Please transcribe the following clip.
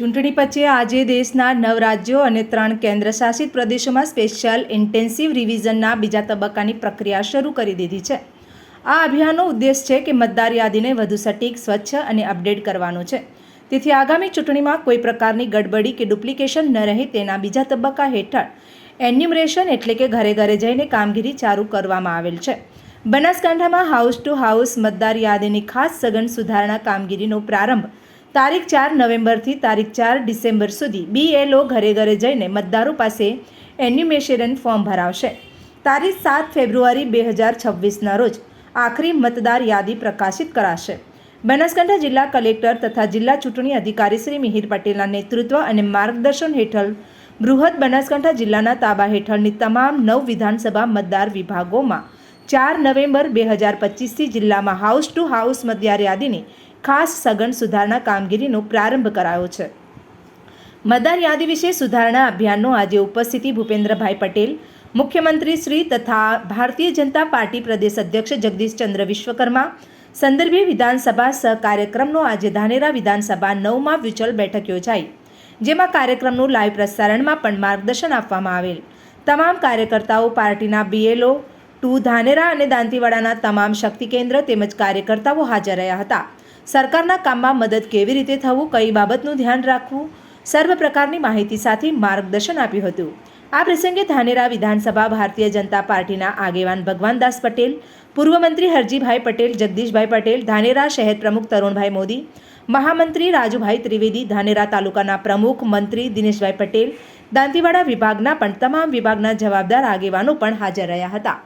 ચૂંટણી પછી આજે દેશના નવ રાજ્યો અને ત્રણ કેન્દ્રશાસિત પ્રદેશોમાં સ્પેશિયલ ઇન્ટેન્સિવ રિવિઝનના બીજા તબક્કાની પ્રક્રિયા શરૂ કરી દીધી છે. આ અભિયાનનો ઉદ્દેશ છે કે મતદાર યાદીને વધુ સટીક, સ્વચ્છ અને અપડેટ કરવાનો છે. તેથી આગામી ચૂંટણીમાં કોઈ પ્રકારની ગડબડી કે ડુપ્લિકેશન ન રહે તેના બીજા તબક્કા હેઠળ એન્યુમરેશન એટલે કે ઘરે ઘરે જઈને કામગીરી ચાલુ કરવામાં આવેલ છે. બનાસકાંઠામાં હાઉસ ટુ હાઉસ મતદાર યાદીની ખાસ સઘન સુધારણા કામગીરીનો પ્રારંભ તારીખ ચાર નવેમ્બરથી તારીખ ચાર ડિસેમ્બર સુધી બીએલઓ ઘરે ઘરે જઈને મતદારો પાસે એન્યુમેશન ફોર્મ ભરાવશે. તારીખ સાત ફેબ્રુઆરી બે હજાર છવ્વીસના રોજ આખરી મતદાર યાદી પ્રકાશિત કરાશે. બનાસકાંઠા જિલ્લા કલેક્ટર તથા જિલ્લા ચૂંટણી અધિકારી શ્રી મિહિર પટેલના નેતૃત્વ અને માર્ગદર્શન હેઠળ બૃહદ બનાસકાંઠા જિલ્લાના તાબા હેઠળની તમામ નવ વિધાનસભા મતદાર વિભાગોમાં ચાર નવેમ્બર બે હજાર પચીસથી જિલ્લામાં હાઉસ ટુ હાઉસ મતદાર યાદીની ખાસ સઘન સુધારણા કામગીરીનો પ્રારંભ કરાયો છે. મતદાર યાદી વિશે સુધારણા અભિયાનનો આજે ઉપસ્થિતિ ભૂપેન્દ્રભાઈ પટેલ, મુખ્યમંત્રી શ્રી તથા ભારતીય જનતા પાર્ટી પ્રદેશ અધ્યક્ષ જગદીશચંદ્ર વિશ્વકર્મા સંદર્ભે વિધાનસભા સહ કાર્યક્રમનો આજે ધાનેરા વિધાનસભા નવમાં વ્યુચલ બેઠક યોજાઈ, જેમાં કાર્યક્રમનું લાઈવ પ્રસારણમાં પણ માર્ગદર્શન આપવામાં આવેલ. તમામ કાર્યકર્તાઓ, પાર્ટીના બીએલઓ ટુ ધાનેરા અને દાંતીવાડાના તમામ શક્તિ કેન્દ્ર તેમજ કાર્યકર્તાઓ હાજર રહ્યા હતા. સરકારના કામમાં મદદ કેવી રીતે થવું, કઈ બાબતનું ધ્યાન રાખવું, સર્વ પ્રકારની માહિતી સાથે માર્ગદર્શન આપ્યું હતું. આ પ્રસંગે ધાનેરા વિધાનસભા ભારતીય જનતા પાર્ટીના આગેવાન ભગવાનદાસ પટેલ, પૂર્વ મંત્રી હરજીભાઈ પટેલ, જગદીશભાઈ પટેલ, ધાનેરા શહેર પ્રમુખ તરુણભાઈ મોદી, મહામંત્રી રાજુભાઈ ત્રિવેદી, ધાનેરા તાલુકાના પ્રમુખ મંત્રી દિનેશભાઈ પટેલ, દાંતીવાડા વિભાગના પણ તમામ વિભાગના જવાબદાર આગેવાનો પણ હાજર રહ્યા હતા.